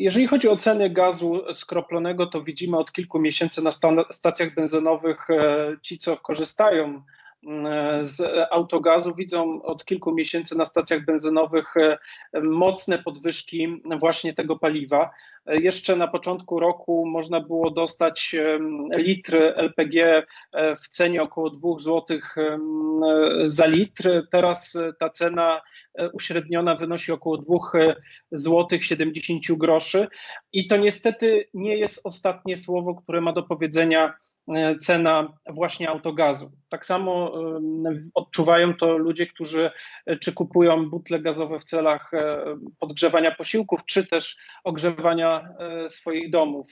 Jeżeli chodzi o ceny gazu skroplonego, to widzimy od kilku miesięcy na stacjach benzynowych ci, co korzystają z autogazu widzą od kilku miesięcy na stacjach benzynowych e, mocne podwyżki właśnie tego paliwa. E, jeszcze na początku roku można było dostać litr LPG e, w cenie około 2 zł za litr. Teraz ta cena uśredniona wynosi około 2 zł 70 groszy. I to niestety nie jest ostatnie słowo, które ma do powiedzenia cena właśnie autogazu. Tak samo odczuwają to ludzie, którzy e, czy kupują butle gazowe w celach e, podgrzewania posiłków, czy też ogrzewania e, swoich domów.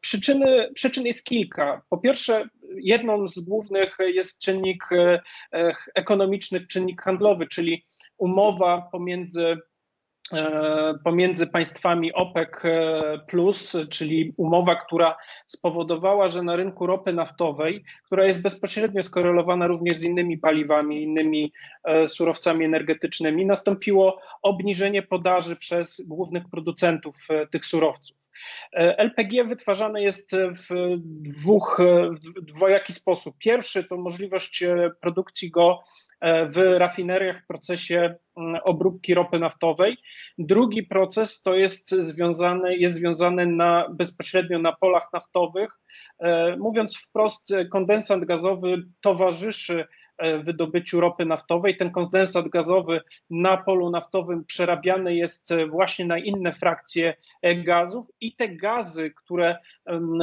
Przyczyny, przyczyn jest kilka. Po pierwsze, jedną z głównych jest czynnik ekonomiczny, czynnik handlowy, czyli umowa pomiędzy pomiędzy państwami OPEC, e, czyli umowa, która spowodowała, że na rynku ropy naftowej, która jest bezpośrednio skorelowana również z innymi paliwami, innymi e, surowcami energetycznymi, nastąpiło obniżenie podaży przez głównych producentów tych surowców. LPG wytwarzane jest w dwóch, w dwojaki sposób. Pierwszy to możliwość produkcji go w rafineriach w procesie mm, obróbki ropy naftowej. Drugi proces to jest związany, jest związany na, bezpośrednio na polach naftowych. E, mówiąc wprost, kondensat gazowy towarzyszy e, wydobyciu ropy naftowej. Ten kondensat gazowy na polu naftowym przerabiany jest właśnie na inne frakcje e, gazów i te gazy, które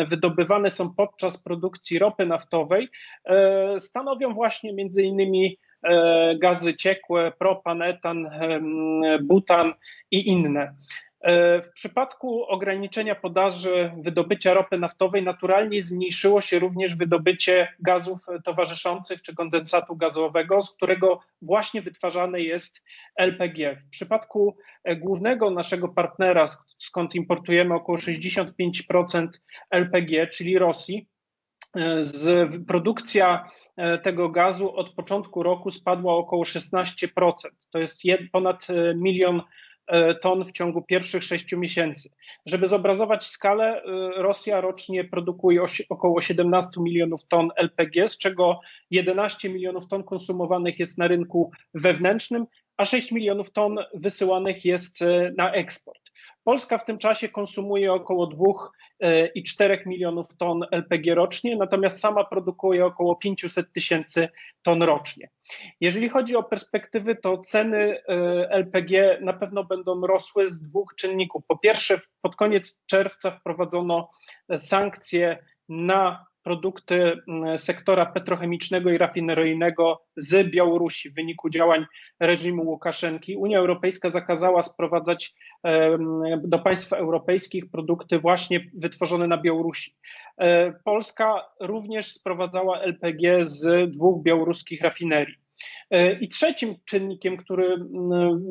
wydobywane są podczas produkcji ropy naftowej, stanowią właśnie między innymi E, gazy ciekłe, propan, etan, butan i inne. E, w przypadku ograniczenia podaży wydobycia ropy naftowej naturalnie zmniejszyło się również wydobycie gazów towarzyszących czy kondensatu gazowego, z którego właśnie wytwarzane jest LPG. W przypadku e, głównego naszego partnera, skąd importujemy około 65% LPG, czyli Rosji, z produkcja e, tego gazu od początku roku spadła około 16%. To jest ponad e, milion e, ton w ciągu pierwszych sześciu miesięcy. Żeby zobrazować skalę, Rosja rocznie produkuje około 17 milionów ton LPG, z czego 11 milionów ton konsumowanych jest na rynku wewnętrznym, a 6 milionów ton wysyłanych jest na eksport. Polska w tym czasie konsumuje około 2,4 e, milionów ton LPG rocznie, natomiast sama produkuje około 500 tysięcy ton rocznie. Jeżeli chodzi o perspektywy, to ceny e, LPG na pewno będą rosły z dwóch czynników. Po pierwsze, pod koniec czerwca wprowadzono sankcje na produkty mm, sektora petrochemicznego i rafineryjnego z Białorusi w wyniku działań reżimu Łukaszenki. Unia Europejska zakazała sprowadzać do państw europejskich produkty właśnie wytworzone na Białorusi. E, Polska również sprowadzała LPG z dwóch białoruskich rafinerii. E, I trzecim czynnikiem, który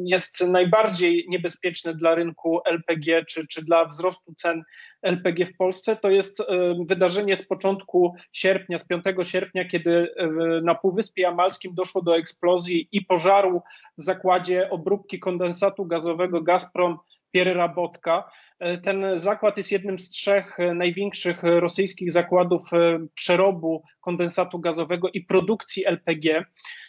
jest najbardziej niebezpieczny dla rynku LPG czy, czy dla wzrostu cen LPG w Polsce, to jest e, wydarzenie z początku sierpnia, z 5 sierpnia, kiedy e, na Półwyspie Jamalskim doszło do eksplozji i pożaru w zakładzie obróbki kondensatu gazowego Gazprom Pierre Botka. Ten zakład jest jednym z trzech największych rosyjskich zakładów przerobu kondensatu gazowego i produkcji LPG.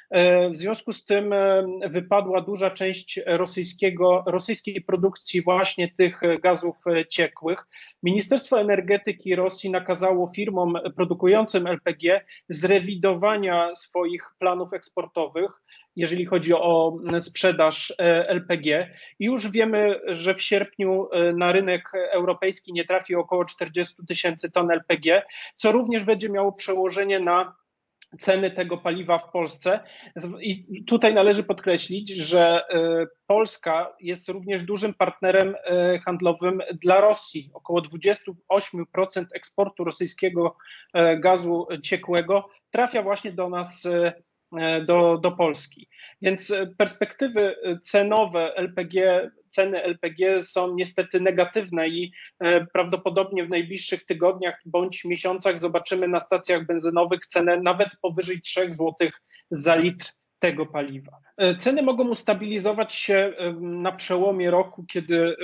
E, w związku z tym e, wypadła duża część rosyjskiego, rosyjskiej produkcji właśnie tych gazów ciekłych. Ministerstwo Energetyki Rosji nakazało firmom produkującym LPG zrewidowania swoich planów eksportowych, jeżeli chodzi o sprzedaż e, LPG. I już wiemy, że w sierpniu na rynek europejski nie trafi około 40 tysięcy ton LPG, co również będzie miało przełożenie na ceny tego paliwa w Polsce. I tutaj należy podkreślić, że e, Polska jest również dużym partnerem e, handlowym dla Rosji. Około 28% eksportu rosyjskiego e, gazu ciekłego trafia właśnie do nas do, do Polski. Więc perspektywy cenowe LPG ceny LPG są niestety negatywne i e, prawdopodobnie w najbliższych tygodniach bądź miesiącach zobaczymy na stacjach benzynowych cenę nawet powyżej 3 zł za litr tego paliwa. Ceny mogą ustabilizować się na przełomie roku, kiedy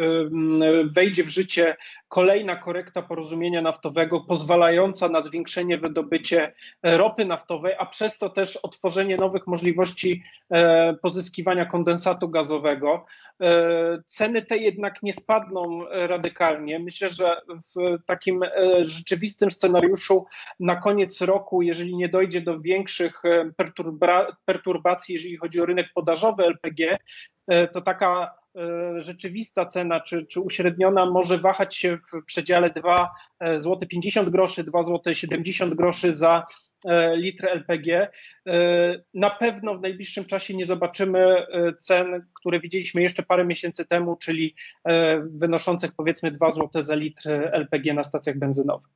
wejdzie w życie kolejna korekta porozumienia naftowego, pozwalająca na zwiększenie wydobycie ropy naftowej, a przez to też otworzenie nowych możliwości e, pozyskiwania kondensatu gazowego. E, ceny te jednak nie spadną radykalnie. Myślę, że w takim e, rzeczywistym scenariuszu na koniec roku, jeżeli nie dojdzie do większych perturbacji, jeżeli chodzi o rynek podażowy LPG, to taka E, rzeczywista cena, czy, czy uśredniona może wahać się w przedziale 2 zł 50 groszy, 2 zł 70 groszy za e, litr LPG. E, na pewno w najbliższym czasie nie zobaczymy cen, które widzieliśmy jeszcze parę miesięcy temu, czyli wynoszących powiedzmy 2 zł za litr LPG na stacjach benzynowych.